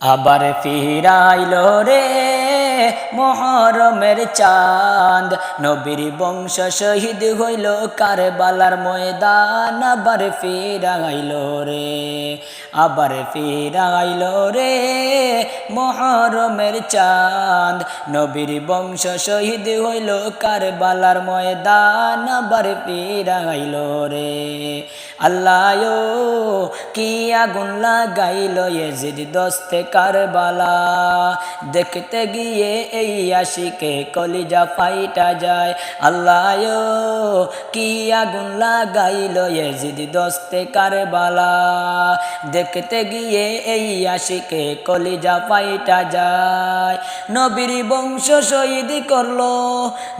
আবার ফিরাইল রে মহরমের চাঁদ। নবীর বংশ শহীদ হইল কারবালার ময়দান। আবার ফিরাইল রে, আবার ফিরাইল রে মহরমের চাঁদ। নবীর বংশ শহীদ হইল কারবালার ময়দান। আবার ফিরাইল রে আল্লাহ কি আগুন লাগাইল এজির দস্তে কারবালা? দেখতে গিয়ে এই আশিকে কলিজা ফাইটা যায়। আল্লাহ কি আগুন লাগাইল এজির দস্তে কারবালা? দেখতে গিয়ে এই আশিকে কলিজা ফাইটা যায়। নবীর বংশ শহীদ করল,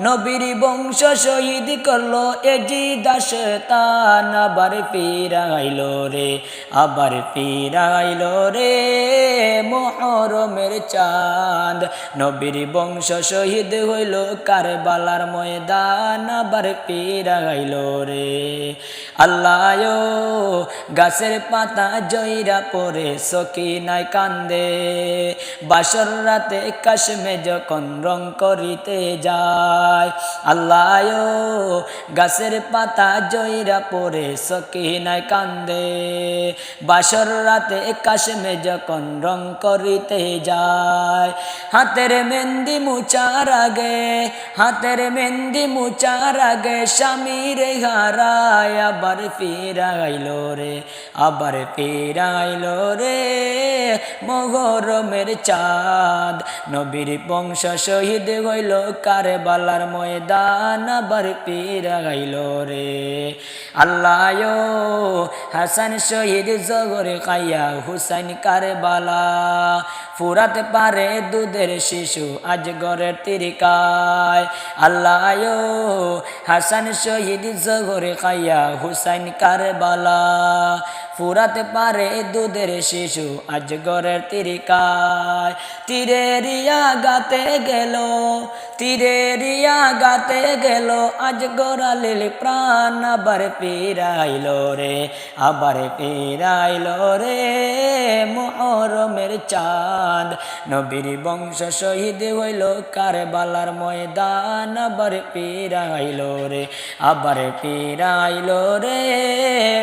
নবীর বংশ শহীদ করল এজি দাস তান আবার রে, আবার ফিরাইল রে মহরমের চাঁদ। নবীর বংশ শহীদ হইল কারবালার ময়দান, আবার ফিরাইল রে। আল্লাহ গাছের পাতা জয়রা পরে সকি নাই কান্দে। বাসর রাতে কাশ্মে যখন রং করিতে যায় আল্লাহ গাছের পাতা জয়রা পরে সকি নাই কান্দে। বাসর রাতে কাশ্মে যখন রং করিতে যায়, হাতের মেহেন্দি মুচার আগে, হাতের মেহেন্দি মুচার আগে স্বামীর হারায় আবার ফিরাইল রে, আবার ফিরাইল রে মগরমের চাঁদ নবীর বংশ শহীদ হইল কারবালার ময়দান, আবার ফিরাইল রে। আল্লাহ হাসান শহীদ জগরে কাইয়া হুসাইন কারবালা। ফুরাত পারে দুধের শিশু আজ গরের তিরিকায়। আল্লাহ হাসান শহীদ জগরে খাইয়া হুসাইন কারবালা। ফুরাতে পারে দুধের শিশু আজ গরের তিরিকায়। তীরে রিয়া গাতে গেল তীরে রিয়া গাতে গেল, আজ গোরালিল প্রাণ আবার ফিরাইল রে, আবার ফিরাইল রে। মহরমের চাঁদ, নবীর বংশ শহীদ হইল, কারবালার ময়দান আবার ফিরাইল রে, আবার ফিরাইল রে।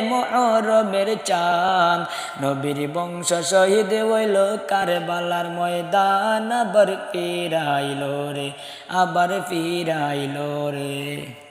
মহরমের চাঁদ, নবীর বংশ শহীদ হইল, কারবালার ময়দান আবার ফিরাইল রে আবার ফিরাইল রে।